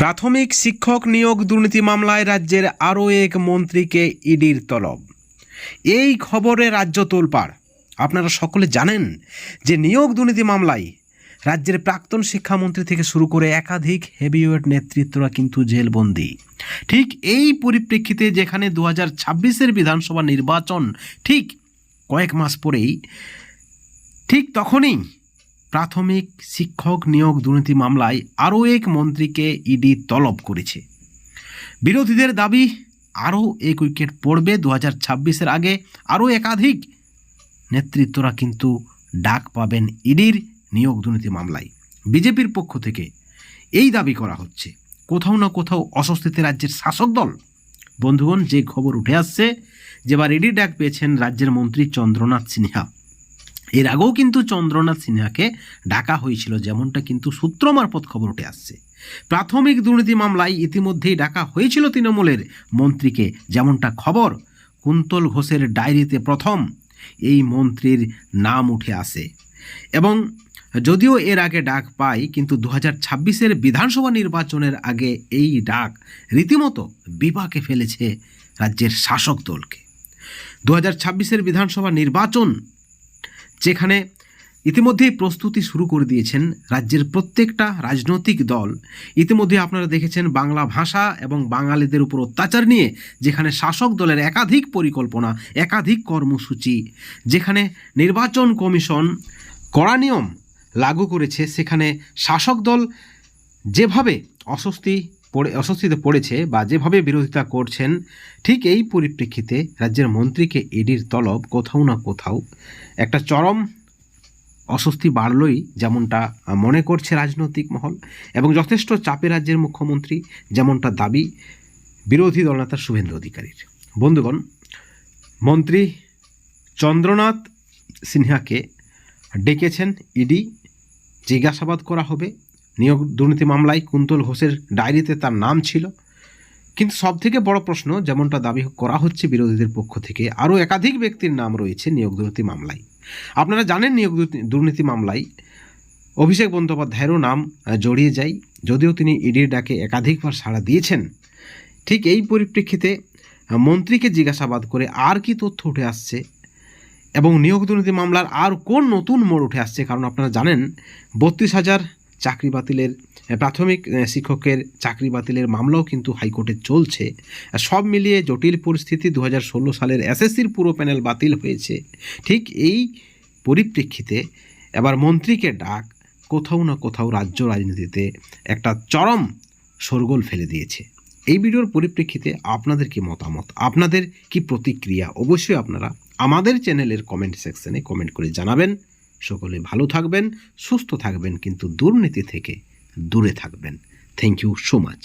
প্রাথমিক শিক্ষক নিয়োগ দুর্নীতি মামলায় রাজ্যের আরও এক মন্ত্রীকে ইডির তলব। এই খবরে রাজ্য তোলপাড়। আপনারা সকলে জানেন যে নিয়োগ দুর্নীতি মামলায় রাজ্যের প্রাক্তন শিক্ষামন্ত্রী থেকে শুরু করে একাধিক হেভিওয়েট নেতৃত্বরা কিন্তু জেলবন্দি। ঠিক এই পরিপ্রেক্ষিতে যেখানে দু হাজার ছাব্বিশের বিধানসভা নির্বাচন ঠিক কয়েক মাস পরেই, ঠিক তখনই প্রাথমিক শিক্ষক নিয়োগ দুর্নীতি মামলায় আরও এক মন্ত্রীকে ইডি তলব করেছে। বিরোধীদের দাবি, আরও এক উইকেট পড়বে দু হাজার ছাব্বিশের আগে, আরও একাধিক নেতৃত্বরা কিন্তু ডাক পাবেন ইডির নিয়োগ দুর্নীতি মামলায়। বিজেপির পক্ষ থেকে এই দাবি করা হচ্ছে। কোথাও না কোথাও অস্বস্তিতে রাজ্যের শাসক দল। বন্ধুগণ, যে খবর উঠে আসছে, যেবার ইডি ডাক পেয়েছেন রাজ্যের মন্ত্রী চন্দ্রনাথ সিনহা। এর আগেও কিন্তু চন্দ্রনাথ সিনহাকে ডাকা হয়েছিল, যেমনটা কিন্তু সূত্র মারফত খবর উঠে আসছে। প্রাথমিক দুর্নীতি মামলায় ইতিমধ্যেই ডাকা হয়েছিল তৃণমূলের মন্ত্রীকে, যেমনটা খবর কুন্তল ঘোষের ডায়েরিতে প্রথম এই মন্ত্রীর নাম উঠে আসে। এবং যদিও এর আগে ডাক পাই, কিন্তু দু হাজার বিধানসভা নির্বাচনের আগে এই ডাক রীতিমতো বিপাকে ফেলেছে রাজ্যের শাসক দলকে। দু হাজার বিধানসভা নির্বাচন যেখানে ইতিমধ্যেই প্রস্তুতি শুরু করে দিয়েছেন রাজ্যের প্রত্যেকটা রাজনৈতিক দল। ইতিমধ্যে আপনারা দেখেছেন বাংলা ভাষা এবং বাঙালিদের উপর অত্যাচার নিয়ে যেখানে শাসক দলের একাধিক পরিকল্পনা, একাধিক কর্মসূচি, যেখানে নির্বাচন কমিশন কড়া নিয়ম লাগু করেছে, সেখানে শাসক দল যেভাবে অস্বস্তি পড়ে, অস্বস্তিতে পড়েছে বা যেভাবে বিরোধিতা করছেন, ঠিক এই পরিপ্রেক্ষিতে রাজ্যের মন্ত্রীকে ইডির তলব কোথাও না কোথাও একটা চরম অস্বস্তি বাড়লই যেমনটা মনে করছে রাজনৈতিক মহল এবং যথেষ্ট চাপে রাজ্যের মুখ্যমন্ত্রী যেমনটা দাবি বিরোধী দলনেতা শুভেন্দু অধিকারীর। বন্ধুগণ, মন্ত্রী চন্দ্রনাথ সিনহাকে ডেকেছেন ইডি, জিজ্ঞাসাবাদ করা হবে। নিয়োগ দুর্নীতি মামলায় কুন্তল ঘোষের ডায়েরিতে তার নাম ছিল। কিন্তু সব থেকে বড় প্রশ্ন যেমনটা দাবি করা হচ্ছে বিরোধীদের পক্ষ থেকে, আরও একাধিক ব্যক্তির নাম রয়েছে নিয়োগ দুর্নীতি মামলায়। আপনারা জানেন নিয়োগ দুর্নীতি- দুর্নীতি মামলায় অভিষেক বন্দ্যোপাধ্যায়েরও নাম জড়িয়ে যায়। যদিও তিনি ইডির ডাকে একাধিকবার সাড়া দিয়েছেন। ঠিক এই পরিপ্রেক্ষিতে মন্ত্রীকে জিজ্ঞাসাবাদ করে আর কি তথ্য উঠে আসছে এবং নিয়োগ দুর্নীতি মামলার আর কোন নতুন মোড় উঠে আসছে, কারণ আপনারা জানেন, বত্রিশ হাজার চাকরি বাতিলের প্রাথমিক শিক্ষকের চাকরি বাতিলের মামলাও কিন্তু হাইকোর্টে চলছে। সব মিলিয়ে জটিল পরিস্থিতি দু হাজার ষোলো সালের এসএসসির পুরো প্যানেল বাতিল হয়েছে। ঠিক এই পরিপ্রেক্ষিতে এবার মন্ত্রীকে ডাক, কোথাও না কোথাও রাজ্য রাজনীতিতে একটা চরম শোরগোল ফেলে দিয়েছে। এই ভিডিওর পরিপ্রেক্ষিতে আপনাদের কি মতামত? আপনাদের কি প্রতিক্রিয়া? অবশ্যই আপনারা আমাদের চ্যানেলের কমেন্ট সেকশনে কমেন্ট করে জানাবেন। সকলে ভালো থাকবেন সুস্থ থাকবেন কিন্তু দুর্নীতি থেকে দূরে থাকবেন। Thank you so much